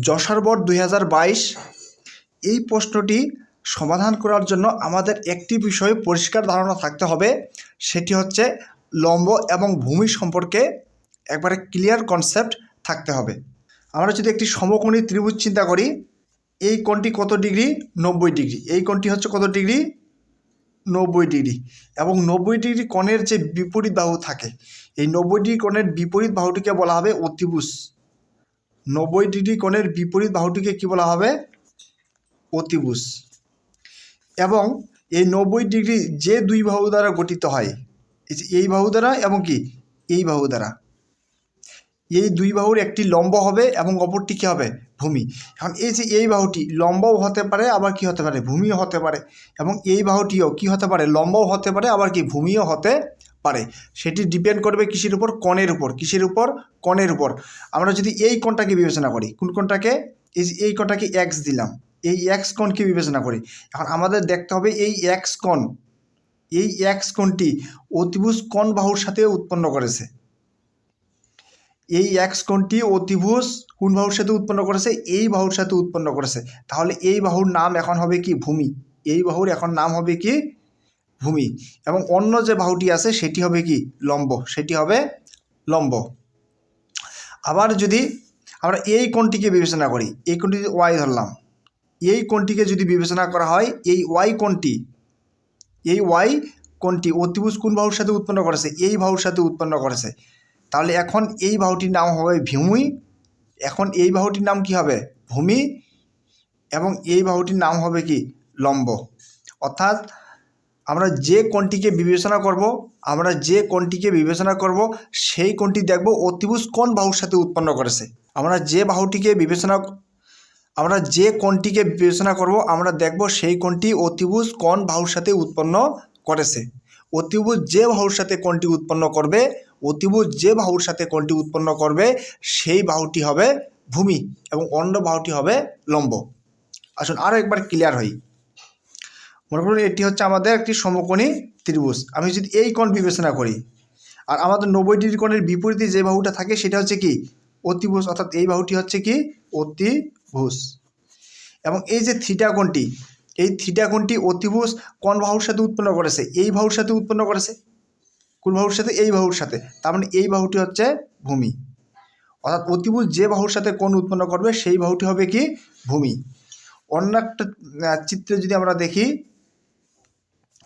যশোর দুই এই প্রশ্নটি সমাধান করার জন্য আমাদের একটি বিষয়ে পরিষ্কার ধারণা থাকতে হবে, সেটি হচ্ছে লম্ব এবং ভূমি সম্পর্কে একবারে ক্লিয়ার কনসেপ্ট থাকতে হবে। আমরা যদি একটি সমকোণী ত্রিভুজ চিন্তা করি, এই কোণটি কত ডিগ্রি? নব্বই ডিগ্রি। এই কোণটি হচ্ছে কত ডিগ্রি? নব্বই ডিগ্রি। এবং নব্বই ডিগ্রি কোণের যে বিপরীত বাহু থাকে, এই নব্বই ডিগ্রি কোণের বিপরীত বাহুটিকে বলা হবে অতিভুজ। নব্বই ডিগ্রি কোণের বিপরীত বাহুটিকে কি বলা হবে? অতিভুজ। এবং এই নব্বই ডিগ্রি যে দুই বাহু দ্বারা গঠিত হয়, এই বাহু দ্বারা এবং কি? এই বাহু দ্বারা। এই দুই বাহুর একটি লম্ব হবে এবং অপরটি কী হবে? ভূমি। এখন এই যে এই বাহুটি লম্বও হতে পারে, আবার কি হতে পারে? ভূমিও হতে পারে। এবং এই বাহুটিও কি হতে পারে? লম্বও হতে পারে, আবার কি? ভূমিও হতে পারে। সেটি ডিপেন্ড করবে কিসের উপর? কণের উপর। কিসের উপর? কণের উপর। আমরা যদি এই কোণটাকে বিবেচনা করি, কোন কোণটাকে? এই এই কোণটাকে এক্স দিলাম, এই এক্স কোণকে বিবেচনা করি। এখন আমাদের দেখতে হবে এই এক্স কোণ, এই এক্স কোণটি অতিভুজ কোণ বাহুর সাথে উৎপন্ন করেছে। এই এক্স কোণটি অতিভুজ কোন বাহুর সাথে উৎপন্ন করেছে? এই বাহুর সাথে উৎপন্ন করেছে। তাহলে এই বাহুর নাম এখন হবে কি? ভূমি। এই বাহুর এখন নাম হবে কি? ভূমি। এবং অন্য যে বাহুটি আছে, সেটি হবে কি? লম্ব। সেটি হবে লম্ব। আবার যদি আমরা এই কোণটিকে বিবেচনা করি, এই কোণটি ওয়াই ধরলাম, এই কোণটিকে যদি বিবেচনা করা হয়, এই ওয়াই কোণটি, এই ওয়াই কোণটি অতিভুজ কোন বাহুর সাথে উৎপন্ন করেছে? এই বাহুর সাথে উৎপন্ন করেছে। তাহলে এখন এই বাহুটির নাম হবে ভূমি। এখন এই বাহুটির নাম কি হবে? ভূমি। এবং এই বাহুটির নাম হবে কি? লম্ব। অর্থাৎ আমরা যে কোণটিকে বিবেচনা করব, আমরা যে কোণটিকে বিবেচনা করব, সেই কোণটি দেখব অতিভুজ কোন বাহুর সাথে উৎপন্ন করেছে। আমরা যে বাহুটিকে বিবেচনা, আমরা যে কোণটিকে বিবেচনা করব, আমরা দেখব সেই কোণটি অতিভুজ কোন বাহুর সাথে উৎপন্ন করেছে। অতিভুজ যে বাহুর সাথে কোণটি উৎপন্ন করবে, অতিভুজ যে বাহুর সাথে কোণটি উৎপন্ন করবে, সেই বাহুটি হবে ভূমি এবং অন্য বাহুটি হবে লম্ব। আসুন আরও একবার ক্লিয়ার হই। মনে করুন এটি হচ্ছে আমাদের একটি সমকোণী ত্রিভুজ। আমি যদি এই কোণ বিবেচনা করি, আর আমাদের নব্বই ডিগ্রি কোণের বিপরীতে যে বাহুটা থাকে সেটা হচ্ছে কি? অতিভুজ, অর্থাৎ এই বাহুটি হচ্ছে কি? অতিভুজ। এবং এই যে থিটা কোণটি, এই থিটা কোণটি অতিভুজ কোন বাহুর সাথে উৎপন্ন করেছে? এই বাহুর সাথে উৎপন্ন করেছে। কোন বাহুর সাথে? এই বাহুর সাথে। তার মানে এই বাহুটি হচ্ছে ভূমি। অর্থাৎ অতিভুজ যে বাহুর সাথে কোণ উৎপন্ন করবে, সেই বাহুটি হবে কি? ভূমি। অন্য একটা চিত্রে যদি আমরা দেখি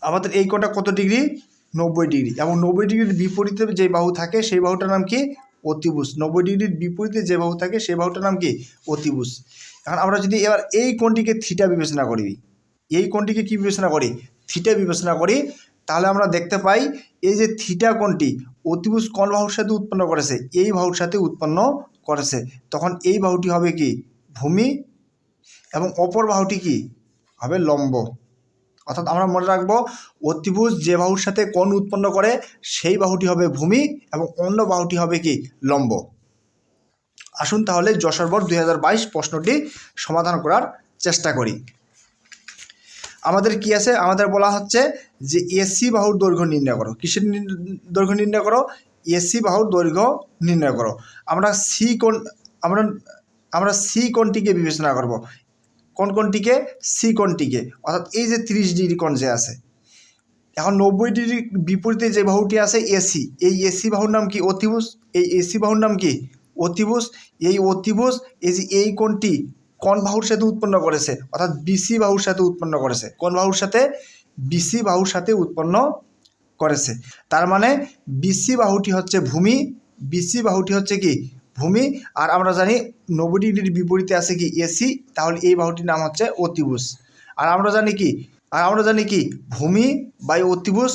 আমাদের এই কোণটা কত ডিগ্রি? নব্বই ডিগ্রি। এবং নব্বই ডিগ্রির বিপরীতে যে বাহু থাকে, সেই বাহুটার নাম কি? অতিভুজ। নব্বই ডিগ্রির বিপরীতে যে বাহু থাকে, সেই বাহুটার নাম কি? অতিভুজ। এখন আমরা যদি এবার এই কোণটিকে থিটা বিবেচনা করি, এই কোণটিকে কি বিবেচনা করি? থিটা বিবেচনা করি, তাহলে আমরা দেখতে পাই, এই যে থিটা কোণটি, অতিভুজ কোন বাহুর সাথে উৎপন্ন করেছে? এই বাহুর সাথে উৎপন্ন করেছে। তখন এই বাহুটি হবে কি? ভূমি। এবং অপর বাহুটি কি? হবে লম্ব। অর্থাৎ আমরা মনে রাখব অতিভুজ যে বাহুর সাথে কোণ উৎপন্ন করে, সেই বাহুটি হবে ভূমি এবং অন্য বাহুটি হবে কি? লম্ব। আসুন তাহলে যশোরবর দুই হাজার বাইশ প্রশ্নটি সমাধান করার চেষ্টা করি। আমাদের কি আছে? আমাদের বলা হচ্ছে যে এসি বাহুর দৈর্ঘ্য নির্ণয় করো। কিসের দৈর্ঘ্য নির্ণয় করো? এসি বাহুর দৈর্ঘ্য নির্ণয় করো। আমরা সি কোণ, আমরা আমরা সি কোণটিকে বিবেচনা করব। কোন কোণটিকে সি কোণটিকে অর্থাৎ এই যে তিরিশ ডিগ্রি কোণ যে আছে। এখন নব্বই ডিগ্রি বিপরীতে যে বাহুটি আছে এসি এই এসি বাহুর নাম কি? অতিভুজ। এই এসি বাহুর নাম কি? অতিভুজ। এই অতিভুজ, এই যে এই কোণটি কোন বাহুর সাথে উৎপন্ন করেছে? অর্থাৎ বিসি বাহুর সাথে উৎপন্ন করেছে। কোন বাহুর সাথে? বিসি বাহুর সাথে উৎপন্ন করেছে। তার মানে বিসি বাহুটি হচ্ছে ভূমি বিসি বাহুটি হচ্ছে কি? ভূমি। আর আমরা জানি নব্বই ডিগ্রির বিপরীতে আছে কি এসি, তাহলে এই বাহুটির নাম হচ্ছে অতিভুজ। আর আমরা জানি কি, আর আমরা জানি কি, ভূমি বাই অতিভুজ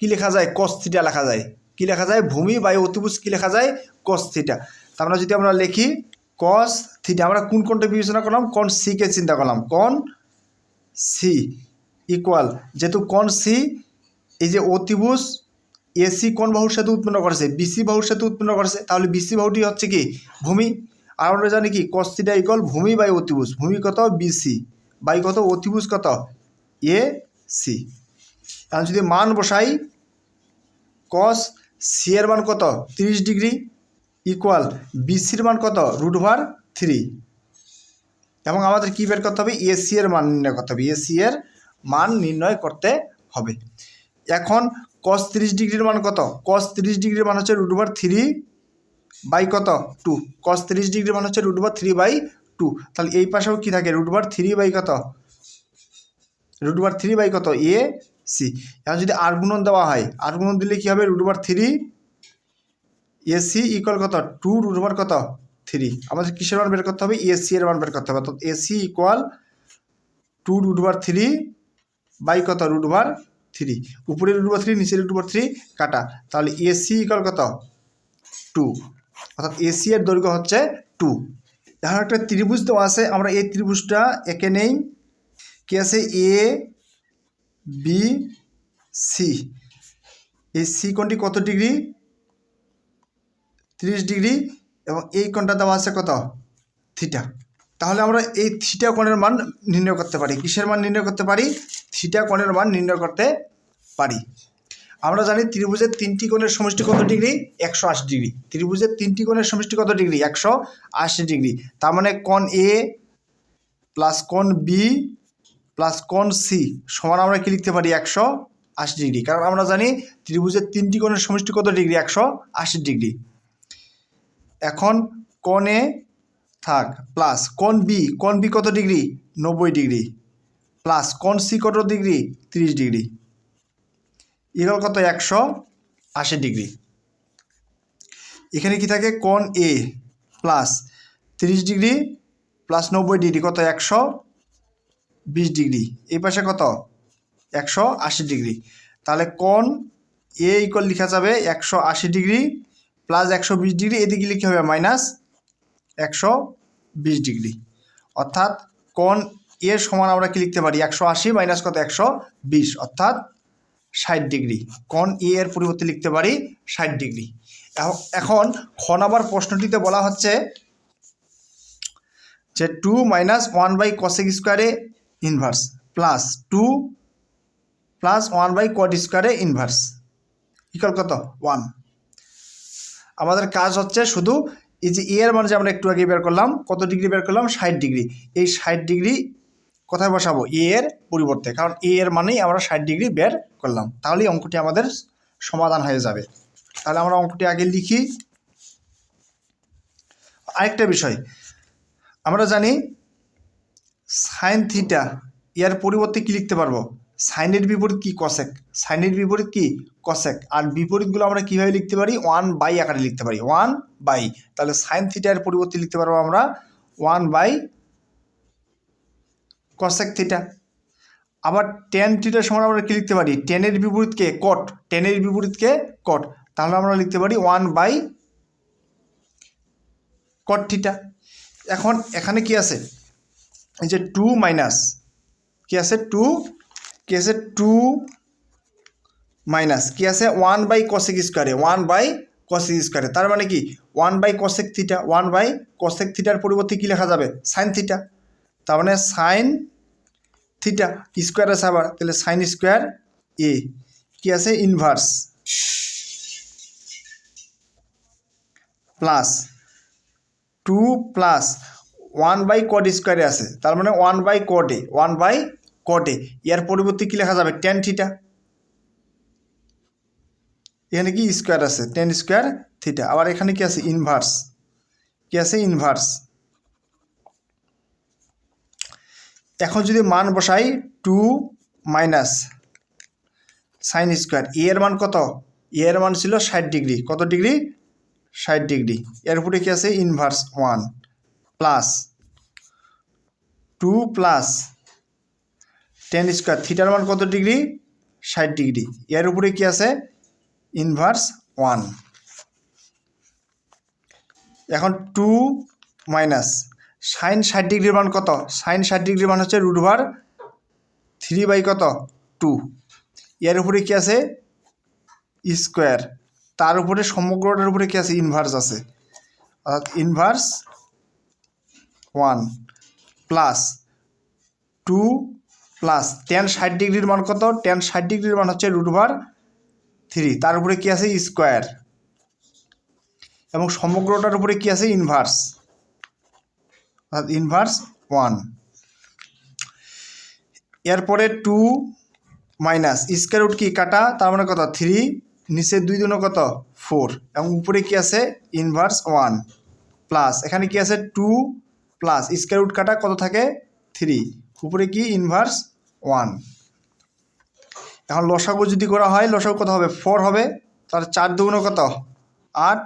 কি লেখা যায়? কস্থিটা লেখা যায়। কি লেখা যায়? ভূমি বাই অতিভুজ কি লেখা যায়? কস্থিটা তা আমরা যদি আমরা লিখি কস থিটা আমরা কোন কোনটা বিবেচনা করলাম? কোন সিকে চিন্তা করলাম। কোন সি ইকুয়াল যেহেতু কোন সি এই যে অতিভুজ এসি কোন বাহুর সাথে উৎপন্ন করেছে? বিসি বাহুর সাথে উৎপন্ন করেছে। তাহলে বিসি বাহুটি হচ্ছে কি? ভূমি। আর আমরা জানি কি? কস্তিটা ইকুয়াল ভূমি বাই অতিভুজ। ভূমি কত? বিসি। বাই কত? অতিভুজ কত? এ সি এখন যদি মান বসাই কস সি এর মান কত? তিরিশ ডিগ্রি ইকুয়াল বিসির মান কত? রুট ওভার থ্রি এবং আমাদের কী বের করতে হবে? এসি এর মান নির্ণয় করতে হবে। এসি এর মান নির্ণয় করতে হবে। এখন কস তিরিশ ডিগ্রির মান কত? কস তিরিশ ডিগ্রির মান হচ্ছে রুট ওভার থ্রি বাই কত? টু কস তিরিশ ডিগ্রির মান হচ্ছে root over three by two তাহলে এই পাশেও কী থাকে? রুট ওভার থ্রি বাই কত? রুট ওভার থ্রি বাই কত? এ সি এখন যদি আর দেওয়া হয় আর দিলে কী হবে? Root over three AC equal কত? টু রুট ওভার কত? থ্রি আমাদের কিসের মান বের করতে হবে? এসি এর মান বের করতে হবে। অর্থাৎ AC equal to root over three by কত? রুট ওভার থ্রি উপরে রুট ওভার থ্রি নিচে রুট ওভার থ্রি কাটা। তাহলে এসি ইকুয়াল কত? টু অর্থাৎ এসি এর দৈর্ঘ্য হচ্ছে টু এখন একটা ত্রিভুজ দেওয়া আছে, আমরা এই ত্রিভুজটা একে নেই। কি আছে? এ বি সি এই সি কোণটি কত ডিগ্রি? তিরিশ ডিগ্রি। এবং এই কোণটা দেওয়া আছে কত? থিটা তাহলে আমরা এই থিটা কোণের মান নির্ণয় করতে পারি। কিসের মান নির্ণয় করতে পারি? থিটা কোণের মান নির্ণয় করতে পারি। আমরা জানি ত্রিভুজের তিনটি কোণের সমষ্টি কত ডিগ্রি? একশো আশি ডিগ্রি। ত্রিভুজের তিনটি কোণের সমষ্টি কত ডিগ্রি? একশো আশি ডিগ্রি। তার মানে কোণ এ প্লাস কোণ বি প্লাস কোণ সি সমান আমরা কি লিখতে পারি? একশো আশি ডিগ্রি। কারণ আমরা জানি ত্রিভুজের তিনটি কোণের সমষ্টি কত ডিগ্রি? একশো আশি ডিগ্রি। এখন কোণ এ থাক, প্লাস কোণ বি। কোণ বি কত ডিগ্রি? নব্বই ডিগ্রি। প্লাস কোণ সি কত ডিগ্রি? তিরিশ ডিগ্রি। ইকুয়াল কত? একশো আশি ডিগ্রি। এখানে কি থাকে? কোণ এ প্লাস তিরিশ ডিগ্রি প্লাস নব্বই ডিগ্রি, কত? একশো বিশ ডিগ্রি। এই পাশে কত? একশো আশি ডিগ্রি। তাহলে কোণ এ ইকুয়াল লেখা যাবে? একশো আশি ডিগ্রি প্লাস একশো বিশ ডিগ্রি। এদিকে লিখতে হবে মাইনাস একশো বিশ ডিগ্রি। অর্থাৎ কোণ এ সমান আমরা কি লিখতে পারি? একশো আশি মাইনাস কত? একশো বিশ, অর্থাৎ ষাট ডিগ্রি। কন এ এর পরিবর্তে লিখতে পারি? ষাট ডিগ্রি। এখন খ আবার প্রশ্নটিতে বলা হচ্ছে যে two minus one by cosec স্কোয়ারে inverse plus two plus one by cot স্কোয়ারে ইনভার্স ইকাল কত? ওয়ান আমাদের কাজ হচ্ছে শুধু এই যে এর মানে যে আমরা একটু আগে বের করলাম, কত ডিগ্রি বের করলাম? ষাট ডিগ্রি। এই ষাট ডিগ্রি কোথায় বসাবো? এ এর পরিবর্তে। কারণ এ এর মানেই আমরা ষাট ডিগ্রি বের করলাম। তাহলেই অঙ্কটি আমাদের সমাধান হয়ে যাবে। তাহলে আমরা অঙ্কটি আগে লিখি। আরেকটা বিষয়। আমরা জানি সাইন থিটা এর পরিবর্তে কি লিখতে পারব? সাইনের বিপরীত কি? কসেক সাইনের বিপরীত কি? কসেক আর বিপরীতগুলো আমরা কীভাবে লিখতে পারি? ওয়ান বাই আকারে লিখতে পারি। ওয়ান বাই তাহলে সাইন থিটার পরিবর্তে লিখতে পারব আমরা ওয়ান বাই কসেক থিটা আবার টেন থিটার সমান আমরা কি লিখতে পারি? টেনের বিপরীতকে কট টেনের বিপরীতকে কট তাহলে আমরা লিখতে পারি ওয়ান বাই কট থিটা এখন এখানে কি আছে? এই যে টু মাইনাস কি আছে? টু কি আছে? টু মাইনাস কি আছে? ওয়ান বাই কসেক স্কোয়ারে ওয়ান বাই কসেক স্কোয়ারে তার মানে কি? One by cosec theta one by cosec থিটার পরিবর্তে কি লেখা যাবে? সাইন থিটা তার মানে সাইন থিটা স্কোয়ার আছে আবার তাহলে সাইন স্কোয়ার এ কি আছে? Inverse plus two plus one by cot স্কোয়ারে আছে। তার মানে ওয়ান বাই কটে ওয়ান বাই কটে এর পরিবর্তে কী লেখা যাবে? টেন থিটা এখানে কি স্কোয়ার আছে? টেন স্কোয়ার থিটা আবার এখানে কি আছে? ইনভার্স কি আছে? ইনভার্স এখন যদি মান বসাই two minus sine square, A এর মান কত? এ এর মান ছিল ষাট ডিগ্রি। কত ডিগ্রি? ষাট ডিগ্রি। এর উপরে কি আছে? Inverse one plus two plus tan square. থিটার মান কত ডিগ্রি? ষাট ডিগ্রি। এর উপরে কি আছে? Inverse one. এখন টু মাইনাস সাইন ষাট ডিগ্রির মান কত? সাইন ষাট ডিগ্রির মান হচ্ছে রুট ওভার থ্রি বাই কত? টু এর উপরে কি আছে? স্কোয়ার তার উপরে সমগ্রটার উপরে কী আছে? ইনভার্স আছে। অর্থাৎ inverse one plus two plus tan ষাট ডিগ্রির মান কত? টেন ষাট ডিগ্রির মান হচ্ছে রুট ওভার থ্রি তার উপরে কী আছে? স্কোয়ার এবং সমগ্রটার উপরে কী আছে? ইনভার্স ইনভার্স ওয়ান এরপরে টু মাইনাস স্কোয়ার রুট কি? কাটা, তার মানে কত? থ্রি নিচে দুই দুনো কত? ফোর এবং উপরে কি আছে? ইনভার্স ওয়ান প্লাস এখানে কি আছে? টু প্লাস স্কোয়ার রুট কাটা কত থাকে? থ্রি উপরে কি? ইনভার্স ওয়ান এখন লসাগু যদি করা হয়, লসাগু কত হবে? ফোর হবে। তার চার দুগুণ কত? আট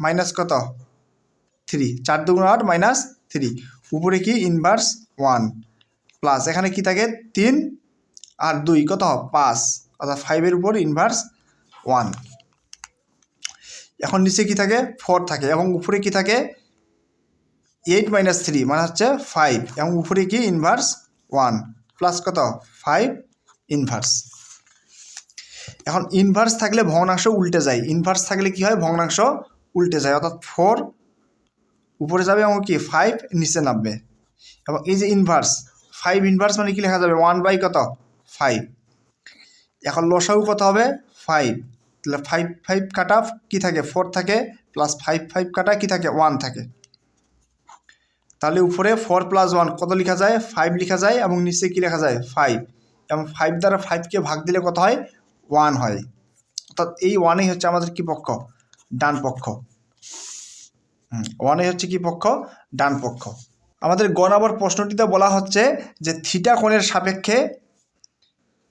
মাইনাস কত? থ্রি চার দুগুণ আট মাইনাস থ্রি উপরে কি ইনভার্স ওয়ান প্লাস এখানে কি থাকে? তিন আর দুই, কত? পাঁচ। অর্থাৎ ফাইভের উপর ইনভার্স ওয়ান এখন নিচে কি থাকে? ফোর থাকে। এবং উপরে কি থাকে? এইট মাইনাস থ্রি মানে হচ্ছে ফাইভ এবং উপরে কি? ইনভার্স ওয়ান প্লাস কত? ফাইভ ইনভার্স এখন ইনভার্স থাকলে ভগ্নাংশ উল্টে যায়। ইনভার্স থাকলে কি হয়? ভগ্নাংশ উল্টে যায়। অর্থাৎ ফোর উপরে যাবে এবং কি? ফাইভ নিচে নামবে। এবং এই যে ইনভার্স ফাইভ ইনভার্স মানে কি লেখা যাবে? ওয়ান বাই কত? ফাইভ এখন লসাগু কত হবে? ফাইভ তাহলে ফাইভ ফাইভ কাটা কি থাকে? ফোর থাকে প্লাস ফাইভ ফাইভ কাটা কি থাকে? ওয়ান থাকে। তাহলে উপরে ফোর প্লাস ওয়ান কত লেখা যায়? ফাইভ লেখা যায় এবং নিচে কি লেখা যায়? ফাইভ এবং ফাইভ দ্বারা ফাইভকে ভাগ দিলে কত হয়? ওয়ান হয়। অর্থাৎ এই ওয়ানেই হচ্ছে আমাদের কি পক্ষ? ডান পক্ষ। হুম ওয়ানেই হচ্ছে কি পক্ষ? ডান পক্ষ। আমাদের গ নম্বর প্রশ্নটিতে বলা হচ্ছে যে থিটা কোণের সাপেক্ষে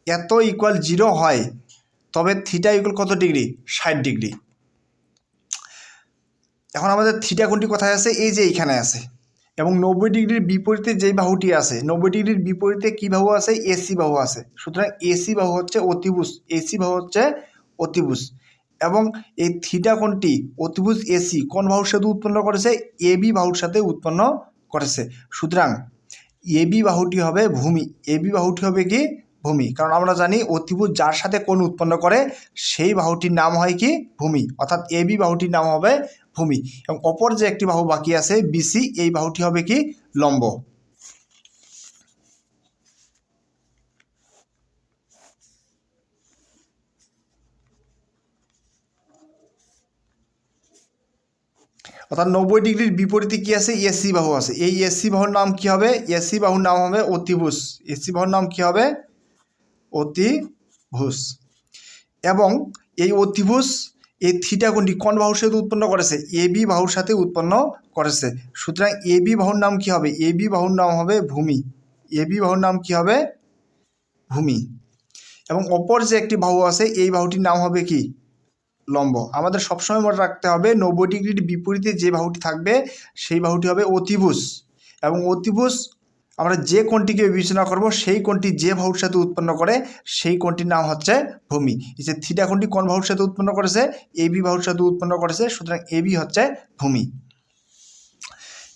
এত ইকুয়াল জিরো হয়, তবে থিটা ইকুয়াল কত ডিগ্রি ষাট ডিগ্রি এখন আমাদের থিটা কোণটি কোথায় আছে? এই যে এইখানে আছে। এবং নব্বই ডিগ্রির বিপরীতে যেই বাহুটি আছে, নব্বই ডিগ্রির বিপরীতে কী বাহু আছে? এসি বাহু আছে। সুতরাং এসি বাহু হচ্ছে অতিভুজ। এসি বাহু হচ্ছে অতিভুজ। এবং এই থিটা কোণটি অতিভুজ এসি কোন বাহুর সাথে উৎপন্ন করেছে? এবি বাহুর সাথে উৎপন্ন করেছে। সুতরাং এবি বাহুটি হবে ভূমি। এবি বাহুটি হবে কি? ভূমি। কারণ আমরা জানি অতিভুজ যার সাথে কোণ উৎপন্ন করে, সেই বাহুটির নাম হয় কি? ভূমি। অর্থাৎ এবি বাহুটির নাম হবে ভূমি। এবং অপর যে একটি বাহু বাকি আছে বিসি এই বাহুটি হবে কি? লম্ব। অর্থাৎ নব্বই ডিগ্রির বিপরীতে কি আছে? এসি বাহু আছে। এই এসি বাহুর নাম কি হবে? এসি বাহুর নাম হবে অতিভুজ। এসি বাহুর নাম কি হবে? অতিভুজ। এবং এই অতিভুজ এই থিটা কোণটি কোন বাহুর সাথে উৎপন্ন করেছে? এবি বাহুর সাথে উৎপন্ন করেছে। সুতরাং এ বি বাহুর নাম কি হবে? এবি বাহুর নাম হবে ভূমি। এ বি বাহুর নাম কি হবে? ভূমি। এবং অপর যে একটি বাহু আছে, এই বাহুটির নাম হবে কি? লম্ব। আমাদের সবসময় মনে রাখতে হবে নব্বই ডিগ্রির বিপরীতে যে বাহুটি থাকবে, সেই বাহুটি হবে অতিভুজ। এবং অতিভুজ আমরা যে কোণটিকে বিবেচনা করব, সেই কোণটি যে বাহুর সাথে উৎপন্ন করে, সেই কোণটির নাম হচ্ছে ভূমি। যে থিটা কোণটি কোন বাহুর সাথে উৎপন্ন করেছে? এবি বাহুর সাথে উৎপন্ন করেছে, সুতরাং এবি হচ্ছে ভূমি।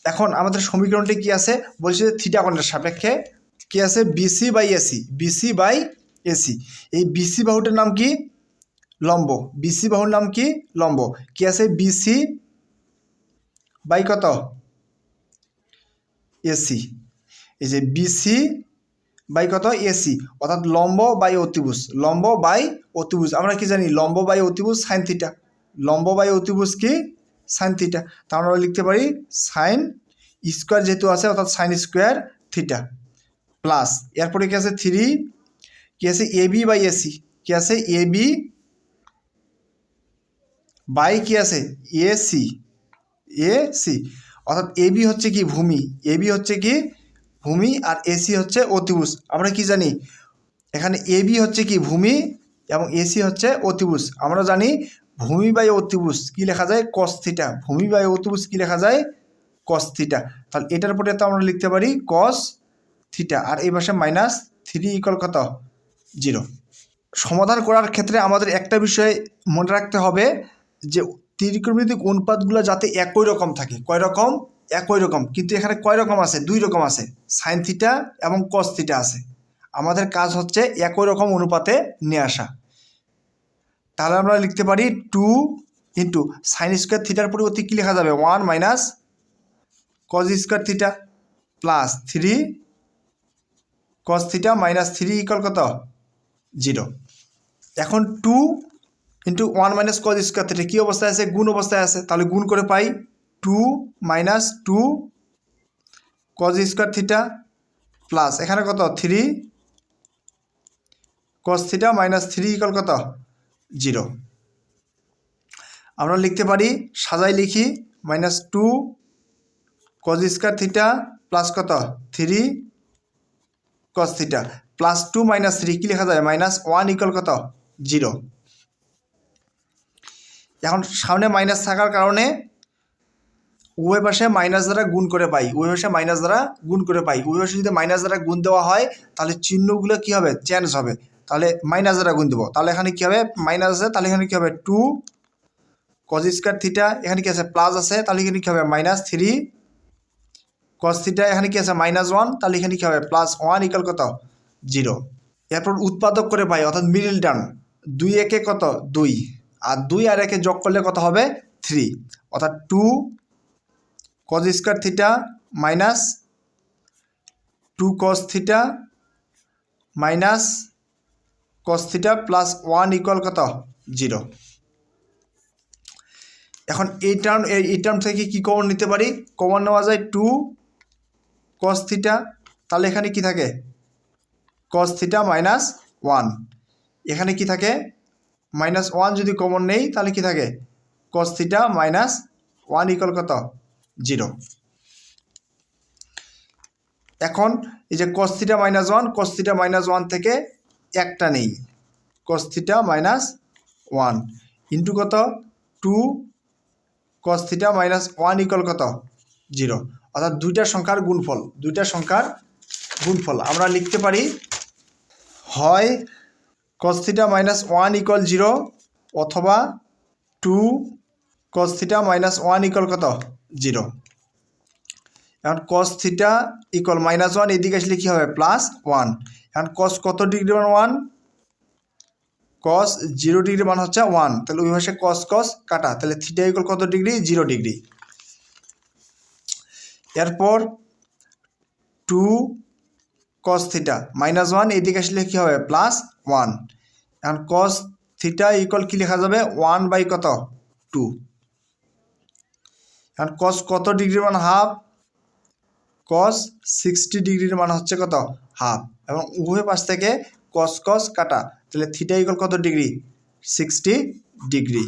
এখন আমাদের সমীকরণটি কি আছে? বলছে যে থিটা কোণের সাপেক্ষে কি আছে? BC by AC BC by AC এই বিসি বাহুটার নাম কি? লম্ব। বিসি বাহুর নাম কি? লম্ব। কি আছে বিসি বাই কত? এসি এই যে বিসি বাই কত? এসি অর্থাৎ লম্ব বাই অতিভুজ। লম্ব বাই অতিভুজ। আমরা কি জানি? লম্ব বাই অতিভুজ সাইন থিটা লম্ব বাই অতিভুজ কি? সাইন থিটা তা আমরা লিখতে পারি সাইন স্কোয়ার যেহেতু আছে, অর্থাৎ সাইন স্কোয়ার থিটা প্লাস এরপরে কি আছে? থ্রি কি আছে? এবি বাই এসি কি আছে? এবি বাই কি আছে? AC C. অর্থাৎ এবি হচ্ছে কি ভূমি? এবি হচ্ছে কি ভূমি আর এসি হচ্ছে অতিভুজ। আমরা কি জানি? এখানে এবি হচ্ছে কি ভূমি এবং এসি হচ্ছে অতিভুজ। আমরা জানি ভূমি বাই অতিভুজ কি লেখা যায়? কস্থিটা ভূমি বাই অতিভুজ কি লেখা যায়? কস্থিটা তাহলে এটার পরে তো আমরা লিখতে পারি কস থিটা। আর এই পাশে মাইনাস থ্রি ইকল কত? জিরো। সমাধান করার ক্ষেত্রে আমাদের একটা বিষয় মনে রাখতে হবে। যে ত্রিকোণমিতিক অনুপাতগুলো যাতে একই রকম থাকে। কয় রকম? একই রকম। কিন্তু এখানে কয় রকম আছে? দুই রকম আছে। সাইন থিটা এবং কস থিটা আছে। আমাদের কাজ হচ্ছে একই রকম অনুপাতে নিয়ে আসা। তাহলে আমরা লিখতে পারি টু ইন্টু সাইন স্কোয়ার থিটার পরিবর্তে কী লেখা যাবে? One minus cos square theta plus three cos theta minus three equal কত? জিরো এখন two into one minus cos square theta কী অবস্থায় আছে? গুণ অবস্থায় আছে। তাহলে গুণ করে পাই two minus two cos square theta plus এখানে কত? Three cos theta minus three equal কত? জিরো আমরা লিখতে পারি, সাজাই লিখি minus two cos square theta plus কত? Three cos theta plus two minus three কী লেখা যায়? মাইনাস ওয়ান ইকাল কত? জিরো এখন সামনে মাইনাস থাকার কারণে উভয় পাশে মাইনাস দ্বারা গুণ করে পাই। উভয় পাশে মাইনাস দ্বারা গুণ করে পাই। উভয় পাশে যদি মাইনাস দ্বারা গুণ দেওয়া হয়, তাহলে চিহ্নগুলো কী হবে? চেঞ্জ হবে। তাহলে মাইনাস দ্বারা গুণ দেবো। তাহলে এখানে কী হবে? মাইনাস আছে। তাহলে এখানে কী হবে? টু কজ স্কোয়ার থিটা এখানে কি আছে? প্লাস আছে। তাহলে এখানে কী হবে? মাইনাস থ্রি কস থিটা এখানে কি আছে? মাইনাস ওয়ান তাহলে এখানে কী হবে? প্লাস ওয়ান ইকাল কত? জিরো এরপর উৎপাদক করে পাই, অর্থাৎ মিডিল টার্ম দুই একে কত? দুই। আর দুই আর একে যোগ করলে কত হবে? থ্রি অর্থাৎ two cos square theta minus two cos theta minus cos theta plus one equal কত? জিরো এখন এই টার্ম এই টার্ম থেকে কি কমন নিতে পারি? কমন নেওয়া যায় টু কস থিটা তাহলে এখানে কি থাকে? কস থিটা মাইনাস ওয়ান এখানে কি থাকে? মাইনাস ওয়ান যদি কমন নেই, তাহলে কি থাকে? Cos theta minus one equal কত? জিরো এখন এই যে cos minus one cos theta minus one থেকে একটা নেই। Cos theta minus one into কত? Two cos theta minus one equal কত? জিরো অর্থাৎ দুইটা সংখ্যার গুণফল, দুইটা সংখ্যার গুণফল। আমরা লিখতে পারি, হয় cos theta minus one equal zero অথবা two cos theta minus one equal কত? জিরো এখন cos theta equal minus one এদিকে আসলে কী হবে? প্লাস ওয়ান এখন কস কত ডিগ্রি মান ওয়ান কস জিরো ডিগ্রি মান হচ্ছে ওয়ান তাহলে ওই ভাষায় কস কস কাটা। তাহলে থিটা ইকুয়াল কত ডিগ্রি জিরো ডিগ্রি এরপর two cos theta minus one এদিকে আসলে কী হবে? প্লাস ওয়ান এখন কস থিটা ইকুয়াল কী লেখা যাবে? ওয়ান বাই কত? টু এখন কস কত ডিগ্রির মান? হাফ কস সিক্সটি ডিগ্রির মান হচ্ছে কত? হাফ এবং উভয় পাশ থেকে কস কস কাটা। তাহলে থিটা ইকুয়াল কত ডিগ্রি? Sixty degree.